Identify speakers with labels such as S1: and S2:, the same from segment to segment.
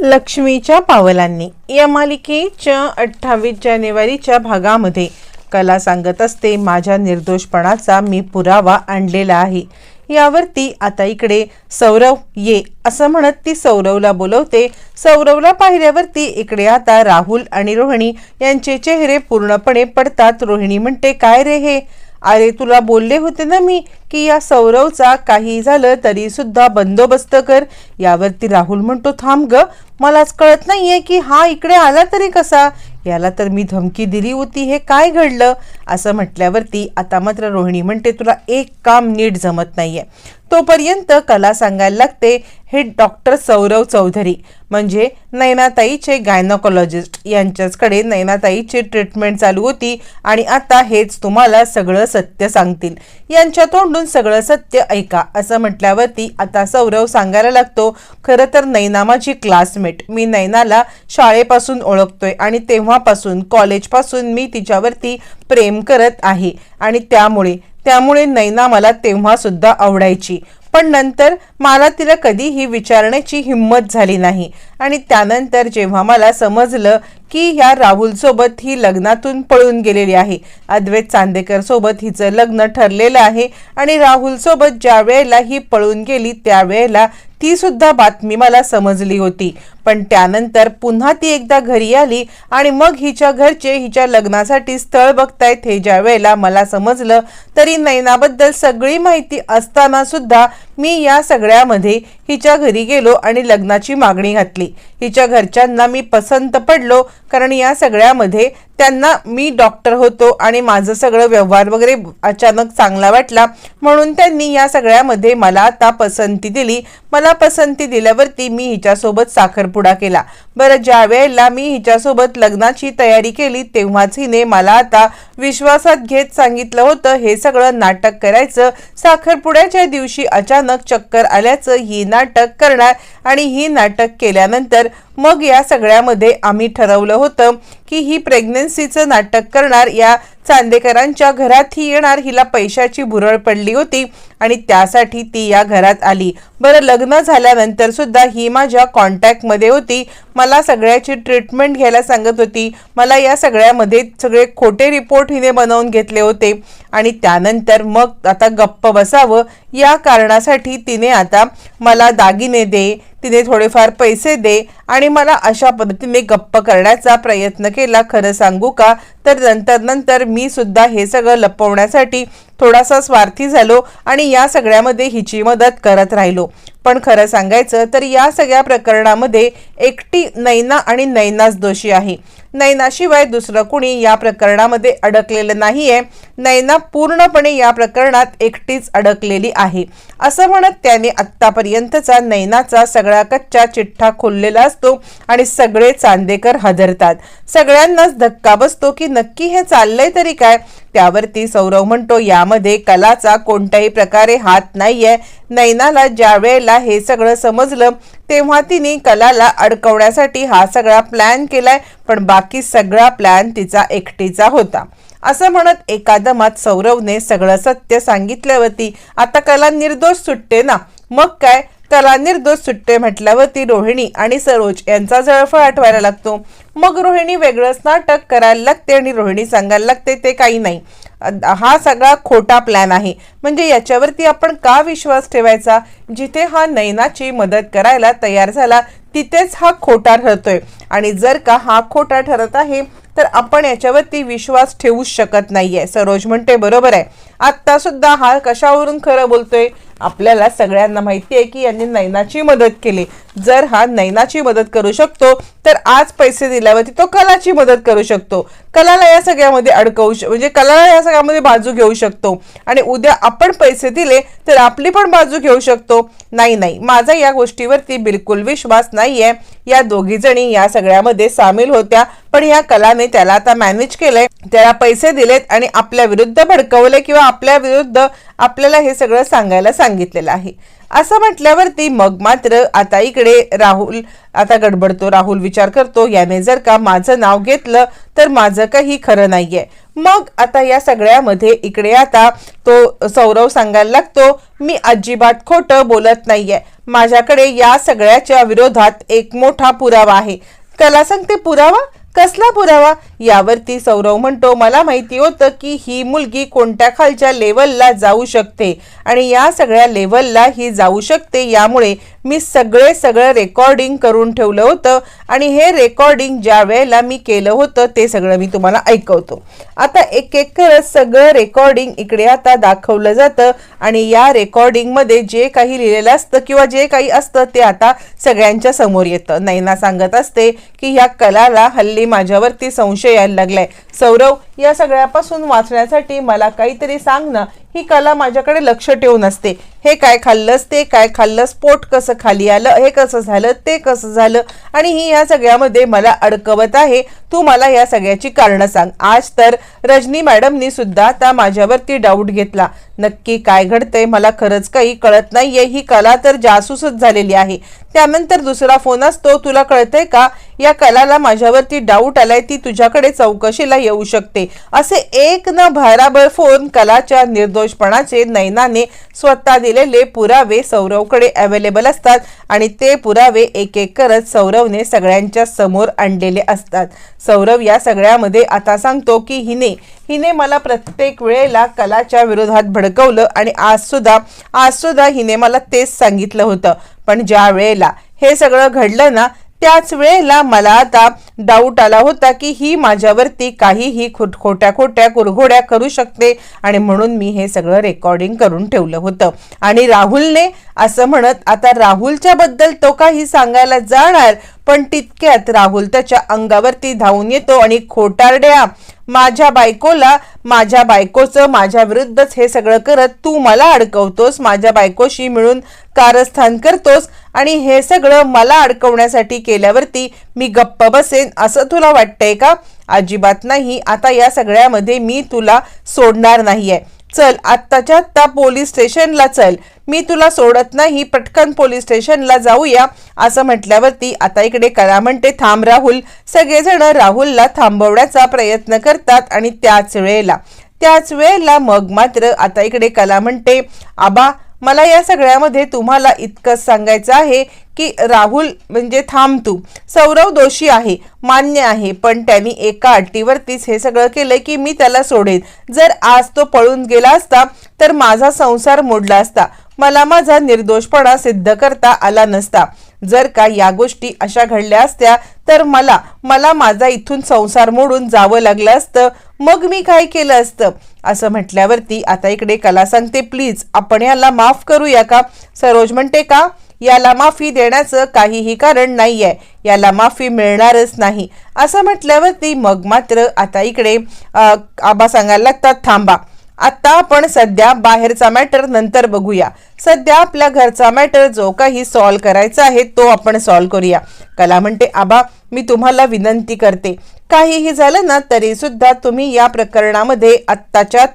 S1: लक्ष्मीच्या पावलांनी. या मालिकेच्या अठ्ठावीस जानेवारीच्या भागामध्ये कला सांगत असते माझ्या निर्दोषपणाचा मी पुरावा आणलेला आहे. यावरती आता इकडे सौरव ये असं म्हणत ती सौरवला बोलवते. सौरवला पाहिल्यावरती इकडे आता राहुल आणि रोहिणी यांचे चेहरे पूर्णपणे पडतात. रोहिणी म्हणते काय रे हे? अरे तुला बोलले होते ना मी की या सौरवचा काही झालं तरी सुद्धा बंदोबस्त कर. यावरती राहुल म्हणतो थांब ग मलाच कळत नाहीये की हा इकडे आला तरी कसा? याला तर मी धमकी दिली होती हे काय घडलं? असं म्हटल्यावरती आता मात्र रोहिणी म्हणते तुला एक काम नीट जमत नाहीये. तोपर्यंत कला सांगायला लागते हे डॉक्टर सौरव चौधरी म्हणजे नैनाताईचे गायनोकॉलॉजिस्ट यांच्याचकडे नैनाताईची ट्रीटमेंट चालू होती आणि आता हेच तुम्हाला सगळं सत्य सांगतील. यांच्या तोंडून सगळं सत्य ऐका असं म्हटल्यावरती आता सौरव सांगायला लागतो खरं तर नैना माझी क्लासमेट मी नैनाला शाळेपासून ओळखतोय आणि तेव्हापासून कॉलेजपासून मी तिच्यावरती प्रेम करत आहे आणि त्यामुळे त्यामुळे नैना मला तेव्हा सुद्धा आवडायची. पण नंतर मला तिला कधीही विचारण्याची हिंमत झाली नाही. आणि त्यानंतर जेव्हा मला समजलं की ह्या राहुलसोबत ही लग्नातून पळून गेलेली आहे अद्वैत चांदेकरसोबत हिचं लग्न ठरलेलं आहे आणि राहुलसोबत ज्या वेळेला ही पळून गेली त्यावेळेला ती सुद्धा बातमी मला समजली होती. पण त्यानंतर पुन्हा ती एकदा घरी आली आणि मग हिच्या घरचे हिच्या लग्नासाठी स्थळ बघतायत हे ज्या वेळेला मला समजलं तरी नैनाबद्दल सगळी माहिती असताना सुद्धा मी या सगळ्यामध्ये हिच्या घरी गेलो आणि लग्नाची मागणी घातली. हिच्या घरच्यांना मी पसंत पडलो कारण या सगळ्यामध्ये त्यांना मी डॉक्टर होतो आणि माझं सगळं व्यवहार वगैरे अचानक चांगला वाटला. म्हणून त्यांनी या सगळ्यामध्ये मला आता पसंती दिली. मला पसंती दिल्यावरती मी हिच्यासोबत साखरपुडा केला. बरं ज्या वेळेला मी हिच्यासोबत लग्नाची तयारी केली तेव्हाच हिने मला आता विश्वासात घेत सांगितलं होतं हे सगळं नाटक करायचं. साखरपुड्याच्या दिवशी अचानक चक्कर आल्याचं ही नाटक करणार आणि ही नाटक केल्यानंतर मग या सगळ्यामध्ये आम्ही ठरवलं होतं की ही प्रेग्नन्सीचं नाटक करणार या चांदेकरांच्या घरात ही येणार हिला पैशाची भुरळ पडली होती आणि त्यासाठी ती या घरात आली. बरं लग्न झाल्यानंतर सुद्धा ही माझ्या कॉन्टॅक्टमध्ये होती. मला सगळ्याची ट्रीटमेंट घ्यायला सांगत होती. मला या सगळ्यामध्ये सगळे खोटे रिपोर्ट हिने बनवून घेतले होते आणि त्यानंतर मग आता गप्प बसावं. या कारणासाठी तिने आता मला दागिने दे तिने थोडेफार पैसे दे आणि मला अशा पद्धतीने गप्प करण्याचा प्रयत्न केला. खरं सांगू का? तर नंतर नंतर मी सुद्धा हे सगळं लपवण्यासाठी थोडासा स्वार्थी झालो आणि या सगळ्यामध्ये हिची मदत करत राहिलो. पण खरं सांगायचं तर या सगळ्या प्रकरणामध्ये एकटी नैना आणि नैनाच दोषी आहे. नैनाशिवाय दुसरं कुणी या प्रकरणामध्ये अडकलेलं नाहीये. नैना पूर्णपणे या प्रकरणात एकटीच अडकलेली आहे. असं म्हणत त्याने आत्तापर्यंतचा नैनाचा सगळा कच्चा चिठ्ठा खोललेला असतो आणि सगळे चांदेकर हादरतात. सगळ्यांनाच धक्का बसतो की नक्की हे चाललंय तरी काय? त्यावरती सौरव म्हणतो यामध्ये कलाचा कोणत्याही प्रकारे हात नाहीये. नैनाला ज्या वेळेला हे सगळं समजलं तेव्हा तिने कलाला अडकवण्यासाठी हा सगळा प्लॅन केलाय पण बाकी सगळा प्लॅन तिचा एकटीचा होता. असं म्हणत एकादमात सौरवने सगळं सत्य सांगितल्यावरती आता कला निर्दोष सुटते ना? मग काय? कला निर्दोष सुट्टे म्हटल्यावरती रोहिणी आणि सरोज यांचा जळफळ आठवायला लागतो. मग रोहिणी वेगळंच नाटक करायला लागते आणि रोहिणी सांगायला लागते ते काही नाही. हा सगळा खोटा प्लॅन आहे. म्हणजे याच्यावरती आपण का विश्वास ठेवायचा? जिथे हा नैनाची मदत करायला तयार झाला तिथेच हा खोटा ठरतोय. आणि जर का हा खोटा ठरत आहे तर आपण याच्यावरती विश्वास ठेवूच शकत नाहीये. सरोज म्हणते बरोबर आहे. आत्ता सुद्धा हा कशावरून खरं बोलतोय? आपल्याला सगळ्यांना माहिती आहे की यांनी नैनाची मदत केली. जर हा नैनाची मदत करू शकतो तर आज पैसे दिल्यावरती तो कलाची मदत करू शकतो. कलाला या सगळ्यामध्ये अडकवू श म्हणजे कलाला या सगळ्यामध्ये बाजू घेऊ शकतो. आणि उद्या आपण पैसे दिले तर आपली पण बाजू घेऊ शकतो. नाही नाही माझा या गोष्टीवरती बिलकुल विश्वास नाहीये. या दोघी जणी या सगळ्यामध्ये सामील होत्या पण या कलाने त्याला आता मॅनेज केलंय. त्याला पैसे दिलेत आणि आपल्या विरुद्ध भडकवले किंवा आपल्या विरुद्ध आपल्याला हे सगळं सांगायला सांगितलं सांगितलेलं आहे. असं म्हटल्यावरती मग मात्र आता इकडे राहुल आता गडबडतो राहुल विचार करतो याने जर का माझं नाव घेतलं तर माझं काही खरं नाहीये. मग आता या सगळ्यामध्ये इकडे आता तो सौरव सांगायला लागतो मी अजिबात खोटं बोलत नाहीये. माझ्याकडे या सगळ्याच्या विरोधात एक मोठा पुरावा आहे. कला सांगते पुरावा? कसला पुरावा? यावरती सौरव म्हणतो मला माहिती होतं की ही मुलगी कोणत्या खालच्या लेवलला जाऊ शकते आणि या सगळ्या लेवलला ही जाऊ शकते यामुळे मी सगळे सगळं रेकॉर्डिंग करून ठेवलं होतं आणि हे रेकॉर्डिंग ज्या वेळेला मी केलं होतं ते सगळं मी तुम्हाला ऐकवतो. आता एक एक करत सगळं रेकॉर्डिंग इकडे आता दाखवलं जातं आणि या रेकॉर्डिंगमध्ये जे काही लिहिलेलं असतं किंवा जे काही असतं ते आता सगळ्यांच्या समोर येतं. नैना सांगत असते की ह्या कलाला हल्ली माझ्यावरती संशय यायला लागलाय. सौरव या सगळ्यापासून वाचण्यासाठी मला काहीतरी सांग ना. ही कला माझ्याकडे लक्ष ठेवून असते. हे काय खाल्लंस ते काय खाल्लंस पोट कसं खाली आलं हे कसं झालं ते कसं झालं? आणि ही या सगळ्यामध्ये मला अडकवत आहे. तू मला या सगळ्याची कारणं सांग. आज तर रजनी मॅडमनी सुद्धा आता माझ्यावरती डाऊट घेतला. नक्की काय घडतंय मला खरंच काही कळत नाहीये. ही कला तर जासूसच झालेली आहे. त्यानंतर दुसरा फोन असतो. तुला कळतंय का? या कलाला माझ्यावरती डाऊट आलाय. ती तुझ्याकडे चौकशीला येऊ शकते. असे एक न भाराभर फोन कलाच्या निर्दोषपणाचे नैनाने स्वतः दिलेले पुरावे सौरवकडे अवेलेबल असतात आणि ते पुरावे एक एक करत सौरवने सगळ्यांच्या समोर आणलेले असतात. सौरव या सगळ्यामध्ये आता सांगतो की हिने हिने मला प्रत्येक वेळेला कलाच्या विरोधात भडकवलं आणि आज सुद्धा आज सुद्धा हिने मला तेच सांगितलं होतं. पण ज्या वेळेला हे सगळं घडलं ना त्याच वेळेला मला आता डाऊट आला होता की ही माझ्यावरती काहीही खोट खोट्या खोट्या कुरघोड्या करू शकते. आणि म्हणून मी हे सगळं रेकॉर्डिंग करून ठेवलं होतं. आणि राहुलने असं म्हणत आता राहुलच्या बद्दल तो काही सांगायला जाणार पण तितक्यात राहुल त्याच्या अंगावरती धावून येतो आणि खोटारड्या माझ्या बायकोला माझ्या बायकोचं माझ्या विरुद्धच हे सगळं करत तू मला अडकवतोस माझ्या बायकोशी मिळून कारस्थान करतोस आणि हे सगळं मला अडकवण्यासाठी केल्यावरती मी गप्प बसेन. असं तुला वाटतंय का? अजिबात नाही. आता या सगळ्यामध्ये मी तुला सोडणार नाहीये. चल आत्ताच्या आत्ता पोलीस स्टेशनला चल. मी तुला सोडत नाही. पटकन पोलीस स्टेशनला जाऊया. असं म्हटल्यावरती आता इकडे कला म्हणते थांब राहुल. सगळेजण राहुलला थांबवण्याचा प्रयत्न करतात आणि त्याच वेळेला त्याच वेळेला मग मात्र आता इकडे कला म्हणते आबा मला या सगळ्यामध्ये तुम्हाला इतकंच सांगायचं आहे की राहुल म्हणजे थांब तू. सौरव दोषी आहे मान्य आहे पण त्यांनी एका अट्टीवरतीच हे सगळं केलं की मी त्याला सोडेन. जर आज तो पळून गेला असता तर माझा संसार मोडला असता. मला माझा निर्दोषपणा सिद्ध करता आला नसता. जर का या गोष्टी अशा घडल्या असत्या तर मला मला माझा इथून संसार मोडून जावं लागलं असतं. मग मी काय केलं असतं? असं म्हटल्यावरती आता इकडे कला सांगते प्लीज आपण याला माफ करूया का? सरोज म्हणते का याला माफी देण्याचं काहीही कारण नाही आहे याला माफी मिळणारच नाही. असं म्हटल्यावरती मग मात्र आता इकडे आबा सांगायला लागतात थांबा. आत्ता आपण सध्या बाहेरचा मॅटर नंतर बघूया. सध्या आपल्या घरचा मॅटर जो काही सॉल्व करायचा आहे तो आपण सॉल्व करूया. कला म्हणते आबा मी तुम्हाला विनंती करते. काहीही झालं ना तरी सुद्धा तुम्ही या प्रकरणामध्ये आत्ताच्या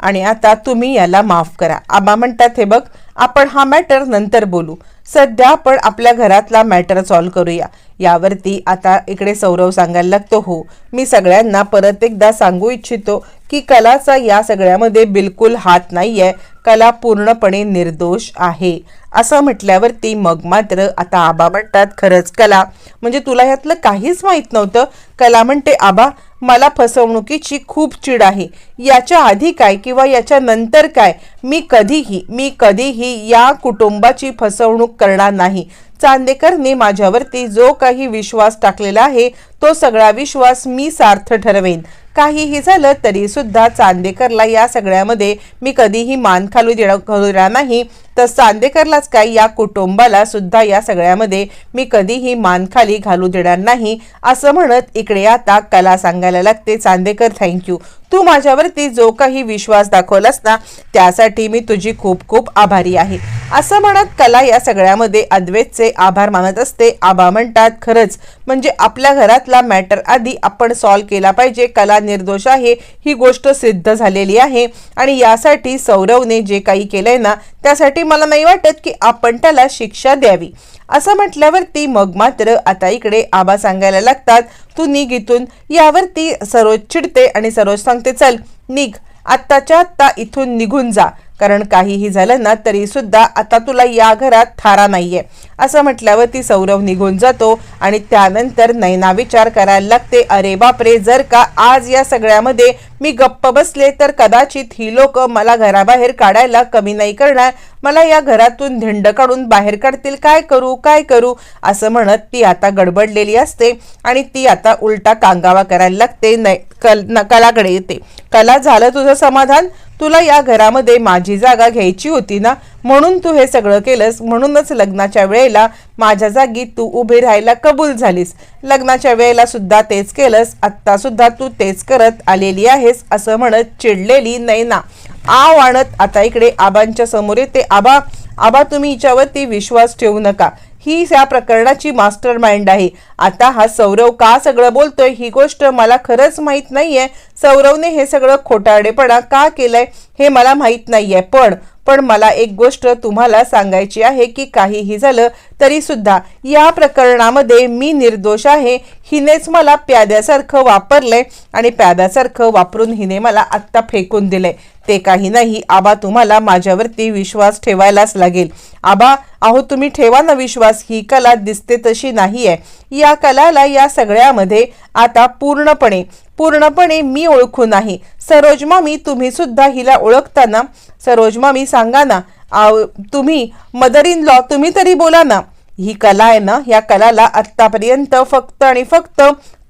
S1: आणि आता तुम्ही याला माफ करा. आबा म्हणतात हे बघ आपण हा मॅटर नंतर बोलू. सध्या आपण आपल्या घरातला मॅटर सॉल्व करूया. यावरती आता इकडे सौरव सांगायला लागतो हो मी सगळ्यांना परत एकदा सांगू इच्छितो की कलाचा या सगळ्यामध्ये बिलकुल हात नाही आहे कला पूर्णपणे निर्दोष आहे. असं म्हटल्यावरती मग मात्र आता आबा म्हणतात खरंच कला. म्हणजे तुला ह्यातलं काहीच माहीत नव्हतं. कला म्हणते आबा मला फसवणुकीची खूप चीड आहे. याच्या आधी काय किंवा याच्या नंतर काय? मी कधीही मी कधीही या कुटुंबाची फसवणूक करणार नाही. चांदेकरने माझ्यावरती जो काही विश्वास टाकलेला आहे तो सगळा विश्वास मी सार्थ ठरवेन. काहीही झालं तरी सुद्धा चांदेकरला या सगळ्यामध्ये मी कधीही मान खालू देणं घालू देणार नाही. तर चांदेकरलाच काय या कुटुंबाला सुद्धा या सगळ्यामध्ये मी कधीही मान खाली घालू देणार नाही असं म्हणत इकडे आता कला सांगायला लागते. चांदेकर थँक्यू तू माझ्यावरती जो काही विश्वास दाखवलास ना त्यासाठी मी तुझी खूप खूप आभारी आहे. असं म्हणत कला या सगळ्यामध्ये अद्वैतचे आभार मानत असते. आबा म्हणतात खरंच म्हणजे आपल्या घरातला मॅटर आधी आपण सॉल्व केला पाहिजे. कला निर्दोष आहे ही गोष्ट सिद्ध झालेली आहे. आणि यासाठी सौरवने जे काही केलंय ना त्यासाठी मला नाही वाटत की आपण त्याला शिक्षा द्यावी. असं म्हटल्यावरती मग मात्र आता इकडे आबा सांगायला लागतात तू निघ इथून. यावरती सरोज चिडते आणि सरोज सांगते चल निघ. आत्ताच्या आत्ता इथून निघून जा. कारण काहीही झालं ना तरी सुद्धा आता तुला या घरात थारा नाहीये. असं म्हटल्यावर ती सौरव निघून जातो आणि त्यानंतर नैना विचार करायला लागते अरे बापरे जर का आज या सगळ्यामध्ये मी गप्प बसले तर कदाचित ही लोक मला घराबाहेर काढायला कमी नाही करणार. मला या घरातून धिंड काढून बाहेर काढतील. काय करू काय करू? असं म्हणत ती आता गडबडलेली असते आणि ती आता उलटा कांगावा करायला लागते. नाही कल न- कलाकडे येते. कला झालं तुझं समाधान? तुला या घरामध्ये माझी जागा घ्यायची होती ना? म्हणून तू हे सगळं केलंस? म्हणूनच लग्नाच्या वेळेला माझ्या जागी तू उभी राहायला कबूल झालीस. लग्नाच्या वेळेला सुद्धा तेच केलंस. आत्ता सुद्धा तू तेच करत आलेली आहेस असं म्हणत चिडलेली नैना. आव आणत आता इकडे आबांच्या समोर येते. आबा आबा तुम्ही हिच्यावरती विश्वास ठेवू नका. ही या प्रकरणाची मास्टर माइंड आहे. आता हा सौरव का सगळं बोलतोय? ही गोष्ट मला खरंच माहीत नाहीये. सौरवने हे सगळं खोटारडेपणा का केलंय? हे मला माहीत नाहीये. पण पण मला एक गोष्ट तुम्हाला सांगायची आहे की काहीही झालं तरी सुद्धा या प्रकरणामध्ये मी निर्दोष आहे. हिनेच मला प्याद्यासारखं वापरलंय आणि प्याद्यासारखं वापरून हिने मला आत्ता फेकून दिलंय. ते काही नाही. आबा तुम्हाला माझ्यावरती विश्वास ठेवायलाच लागेल. आबा अहो तुम्ही ठेवा ना विश्वास. ही कला दिसते तशी नाही आहे या कलाला या सगळ्यामध्ये आता पूर्णपणे पूर्णपणे मी ओळखू नाही. सरोज मामी तुम्ही सुद्धा हिला ओळखताना सरोज मामी सांगा ना आव- तुम्ही मदर इन लॉ तुम्ही तरी बोला ना. ही कला आहे ना या कलाला आत्तापर्यंत फक्त आणि फक्त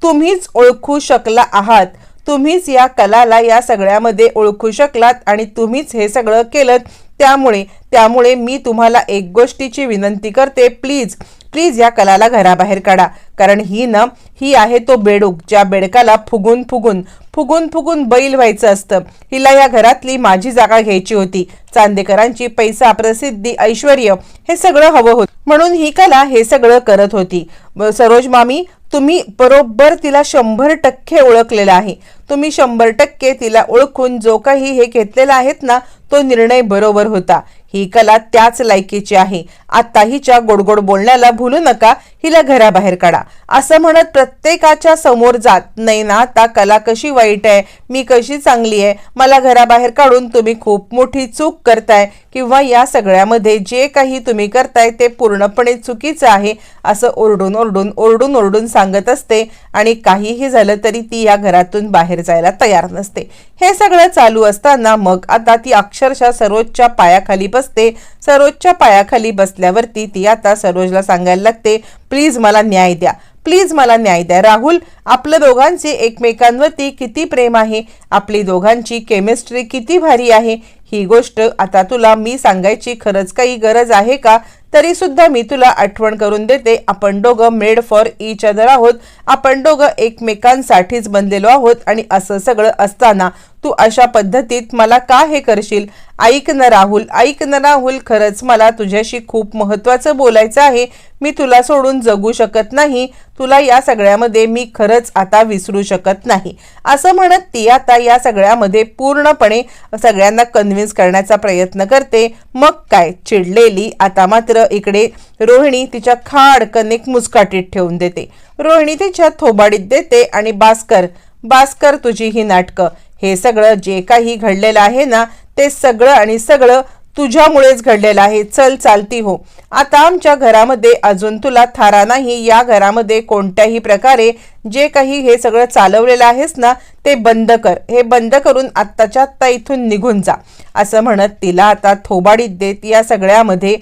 S1: तुम्हीच ओळखू शकला आहात. तुम्हीच या कलाला या सगळ्यामध्ये ओळखू शकलात आणि तुम्हीच हे सगळं केलं त्यामुळे त्यामुळे मी तुम्हाला एक गोष्टीची विनंती करते प्लीज प्लीज या कलाला घराबाहेर काढा. कारण ही ना ही आहे तो बेडूक ज्या बेडकाला फुगून फुगून फुगून फुगून बैल व्हायचं असतं. हिला या घरातली माझी जागा घ्यायची होती. चांदेकरांची पैसा प्रसिद्धी ऐश्वर हे सगळं हवं होतं. म्हणून ही कला हे सगळं करत होती. सरोज मामी तुम्ही बरोबर तिला शंभर टक्के ओळखलेला आहे. तुम्ही शंभर टक्के तिला ओळखून जो काही हे घेतलेला आहेत ना तो निर्णय बरोबर होता. ही कला त्याच लायकीची आहे. आता हिच्या गोडगोड बोलण्याला भूलू नका. हिला घराबाहेर काढा. असं म्हणत प्रत्येकाच्या समोर जात नाही ना आता कला कशी वाईट आहे? मी कशी चांगली आहे? मला घराबाहेर काढून तुम्ही खूप मोठी चूक करताय किंवा या सगळ्यामध्ये जे काही तुम्ही करताय ते पूर्णपणे चुकीचं आहे असं ओरडून ओरडून ओरडून ओरडून सांगत असते आणि काहीही झालं तरी ती या घरातून बाहेर जायला तयार नसते. हे सगळं चालू असताना मग आता ती अक्षरशः सर्वोच्च पायाखाली बसते सरोजच्या पायाखाली बसल्यावरती ती आता सरोजला सांगायला लागते प्लीज मला न्याय द्या. प्लीज मला न्याय द्या. राहुल आपलं दोघांचे एकमेकांवरती किती प्रेम आहे? आपली दोघांची केमिस्ट्री किती भारी आहे? ही गोष्ट आता तुला मी सांगायची खरंच काही गरज आहे का? तरी सुद्धा मी तुला आठवण करून देते आपण दोघं मेड फॉर इच अदर आहोत. आपण दोघं एकमेकांसाठीच बनलेलो आहोत आणि असं सगळं असताना तू अशा पद्धतीत मला का हे करशील? ऐक न राहुल ऐक न राहुल खरंच मला तुझ्याशी खूप महत्त्वाचं बोलायचं आहे. मी तुला सोडून जगू शकत नाही. तुला या सगळ्यामध्ये मी खरंच आता विसरू शकत नाही. असं म्हणत ती आता या सगळ्यामध्ये पूर्णपणे सगळ्यांना कन्व्हिन्स करण्याचा प्रयत्न करते. मग काय? चिडलेली आता मात्र इकडे रोहिणी तिच्या खाड एक मुस्काटीत ठेवून देते. रोहिणी तिच्या थोबाडीत देते आणि बास्कर बास्कर तुझी ही नाटकं. हे सगळं जे काही घडलेलं आहे ना ते सगळं आणि सगळं तुझ्यामुळेच घडलेलं आहे. चल चालती हो. आता आमच्या घरामध्ये अजून तुला थारा नाही. या घरामध्ये कोणत्याही प्रकारे जे काही हे सगळं चालवलेलं आहेस ना ते बंद कर. हे बंद करून आत्ताच्या आत्ता इथून निघून जा. असं म्हणत तिला आता थोबाडीत देत या सगळ्यामध्ये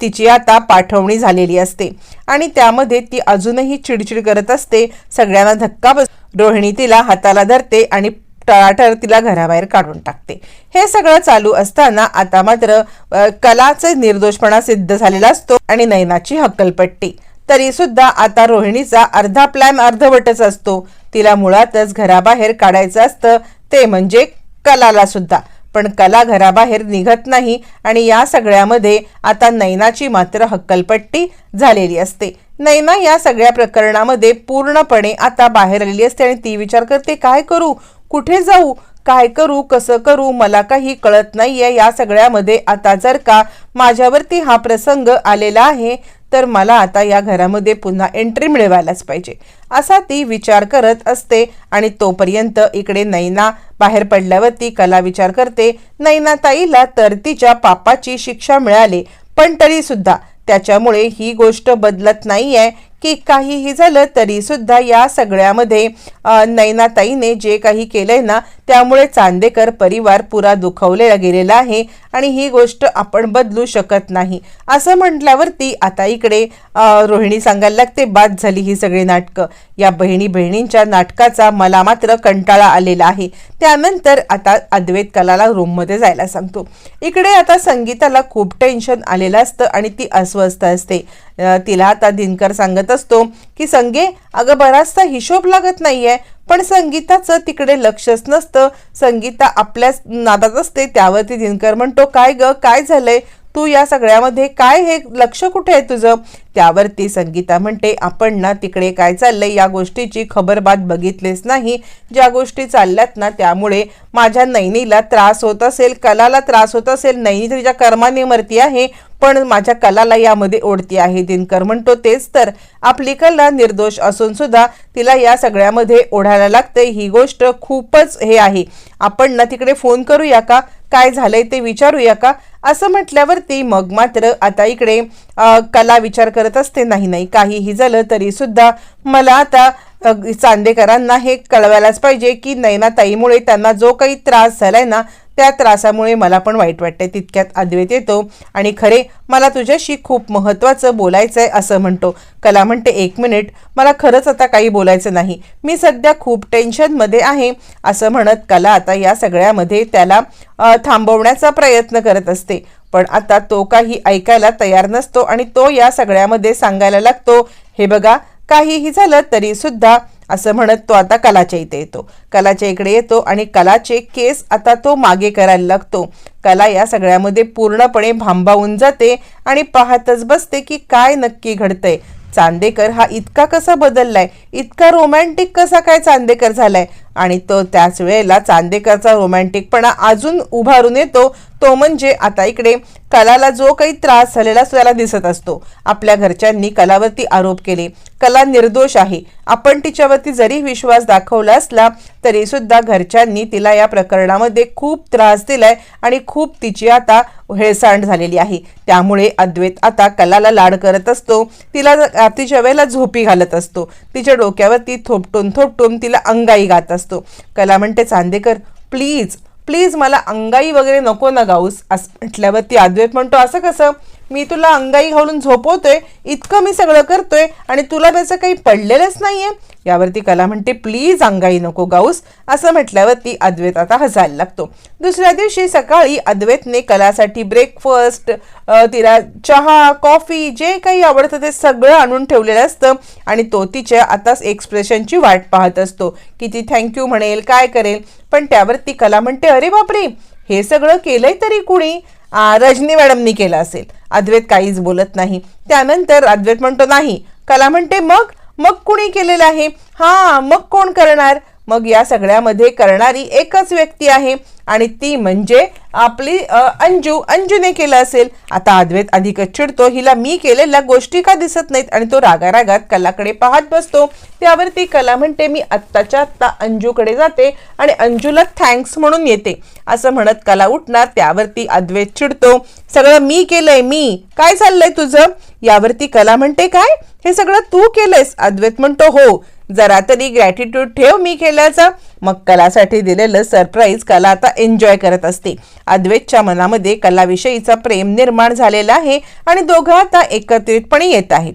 S1: तिची आता पाठवणी झालेली असते. आणि त्यामध्ये ती अजूनही चिडचिड करत असते. सगळ्यांना धक्का बस रोहिणी तिला हाताला धरते आणि टळाटळ तिला घराबाहेर काढून टाकते. हे सगळं चालू असताना आता मात्र कलाचे निर्दोषपणा सिद्ध झालेला असतो आणि नयनाची हक्कलपट्टी. तरी सुद्धा आता रोहिणीचा अर्धा प्लॅन अर्धवटच असतो. तिला मुळातच घराबाहेर काढायचं असतं. ते म्हणजे कलाला सुद्धा पण कला घराबाहेर निघत नाही आणि या सगळ्यामध्ये आता नैनाची मात्र हक्कलपट्टी झालेली असते. नैना या सगळ्या प्रकरणामध्ये पूर्णपणे आता बाहेर आलेली असते आणि ती विचार करते काय करू? कुठे जाऊ? काय करू? कसं करू? मला काही कळत नाहीये. या सगळ्यामध्ये आता जर का माझ्यावरती हा प्रसंग आलेला आहे तर मला आता या घरामध्ये पुन्हा एंट्री मिळवायलाच पाहिजे. असा ती विचार करत असते आणि तोपर्यंत इकडे नैना बाहेर पडल्यावरती कला विचार करते. नैना ताईला तर तिच्या पापाची शिक्षा मिळाली पण तरीसुद्धा त्याच्यामुळे ही गोष्ट बदलत नाही आहे की काहीही झालं तरी सुद्धा या सगळ्यामध्ये नैनाताईने जे काही केलंय ना त्यामुळे चांदेकर परिवार पुरा दुखवलेला गेलेला आहे आणि ही गोष्ट आपण बदलू शकत नाही. असं म्हटल्यावरती आता इकडे रोहिणी सांगायला लागते बाद झाली ही सगळी नाटकं. या बहिणी बहिणींच्या नाटकाचा मला मात्र कंटाळा आलेला आहे. त्यानंतर आता अद्वैत कलाला रूममध्ये जायला सांगतो. इकडे आता संगीताला खूप टेन्शन आलेलं असतं आणि ती अस्वस्थ असते. तिला आता दिनकर सांगत असतो की संगे अगं बराचसा हिशोब लागत नाहीये पण संगीताचं तिकडे लक्षच नसतं. संगीता आपल्याच नादात असते त्यावरती दिनकर म्हणतो काय ग काय झालंय? तू या सगळ्यामध्ये काय हे लक्ष कुठे आहे तुझं? त्यावरती संगीता म्हणते आपण ना तिकडे काय चाललंय या गोष्टीची खबरबात बघितलीच नाही. ज्या गोष्टी चालल्यात ना त्यामुळे माझ्या नैनीला त्रास होत असेल कलाला त्रास होत असेल. नैनी तिच्या कर्माने मरती आहे पण माझ्या कलाला यामध्ये ओढती आहे. दिनकर म्हणतो तेच तर. आपली कला निर्दोष असून सुद्धा तिला या सगळ्यामध्ये ओढायला लागते ही गोष्ट खूपच हे आहे. आपण ना तिकडे फोन करूया का? काय झालंय ते विचारूया का? असं म्हटल्यावरती मग मात्र आता इकडे कला विचार करत असते. नाही नाही काहीही झालं तरी सुद्धा मला आता चांदेकरांना हे कळवायलाच पाहिजे की नैनाताईमुळे त्यांना जो काही त्रास झालाय ना त्या त्रासामुळे मला पण वाईट वाटते तितक्यात अद्वैत येतो. आणि खरे मला तुझ्याशी खूप महत्त्वाचं बोलायचं आहे असं म्हणतो. कला म्हणते एक मिनिट मला खरंच आता काही बोलायचं नाही. मी सध्या खूप टेन्शनमध्ये आहे असं म्हणत कला आता या सगळ्यामध्ये त्याला थांबवण्याचा प्रयत्न करत असते. पण आता तो काही ऐकायला तयार नसतो आणि तो या सगळ्यामध्ये सांगायला लागतो हे बघा काहीही झालं तरी सुद्धा असं म्हणत तो आता कलाच्या इथे येतो. कलाच्या इकडे येतो आणि कलाचे केस आता तो मागे करायला लागतो. कला या सगळ्यामध्ये पूर्णपणे भांबावून जाते आणि पाहतच बसते की काय नक्की घडतंय. चांदेकर हा इतका कसा बदललाय? इतका रोमॅन्टिक कसा काय चांदेकर झालाय? आणि तो त्याच वेळेला चांदेकरचा रोमॅन्टिकपणा अजून उभारून येतो तो म्हणजे आता इकडे कलाला जो काही त्रास झालेला त्याला दिसत असतो. आपल्या घरच्यांनी कलावरती आरोप केले. कला निर्दोष आहे. आपण तिच्यावरती जरी विश्वास दाखवला असला तरी सुद्धा घरच्यांनी तिला या प्रकरणामध्ये खूप त्रास दिलाय आणि खूप तिची आता हेळसांड झालेली आहे. त्यामुळे अद्वैत आता कलाला लाड करत असतो. तिला तिच्या वेळेला झोपी घालत असतो. तिच्या डोक्यावरती थोपटून थोपटून तिला अंगाई गात असतो. कला म्हणते चांदेकर प्लीज प्लीज मला अंगाई वगैरे नको ना गाऊस. असं म्हटल्यावरती अद्वैत म्हणतो असं कसं? मी तुला अंगाई घालून झोपवतोय इतकं मी सगळं करतोय आणि तुला त्याचं काही पडलेलंच नाहीये. यावरती कला म्हणते प्लीज अंगाई नको गाऊस असं म्हटल्यावरती अद्वैत आता हसायला लागतो. दुसऱ्या दिवशी सकाळी अद्वैतने कलासाठी ब्रेकफास्ट तिला चहा कॉफी जे काही आवडतं ते सगळं आणून ठेवलेलं असतं आणि तो तिच्या आताच एक्सप्रेशनची वाट पाहत असतो. की ती थँक्यू म्हणेल काय करेल? पण त्यावरती कला म्हणते अरे बापरे! हे सगळं केलंय तरी कुणी? रजनी मॅडमनी केलं असेल. अद्वैत काहीच बोलत नाही. त्यानंतर अद्वैत म्हणतो नाही. कला म्हणते मग? मग कुणी केलेलं आहे? हां मग कोण करणार? मग या सगळ्यामध्ये करणारी एकच व्यक्ती आहे आणि ती म्हणजे आपली अंजू. अंजूने केलं असेल. आता अद्वैत अधिकच चिडतो. हिला मी केलेल्या गोष्टी का दिसत नाहीत? आणि तो रागारागात कलाकडे पाहत बसतो. त्यावरती कला म्हणते मी आत्ताच्या आत्ता अंजूकडे जाते आणि अंजूला थँक्स म्हणून येते. असं म्हणत कला उठणार. त्यावरती अद्वैत चिडतो. सगळं मी केलंय. मी? काय चाललंय तुझं? यावरती कला म्हणते काय? हे सगळं तू केलंयस. अद्वैत म्हणतो हो. जरा तरी ग्रॅटिट्यूड ठेव मी केल्याचा. मग कलासाठी दिलेलं सरप्राईज कला आता एन्जॉय करत असते. अद्वैतच्या मनामध्ये कलाविषयीचा प्रेम निर्माण झालेला आहे आणि दोघं आता एकत्रितपणे येत आहेत.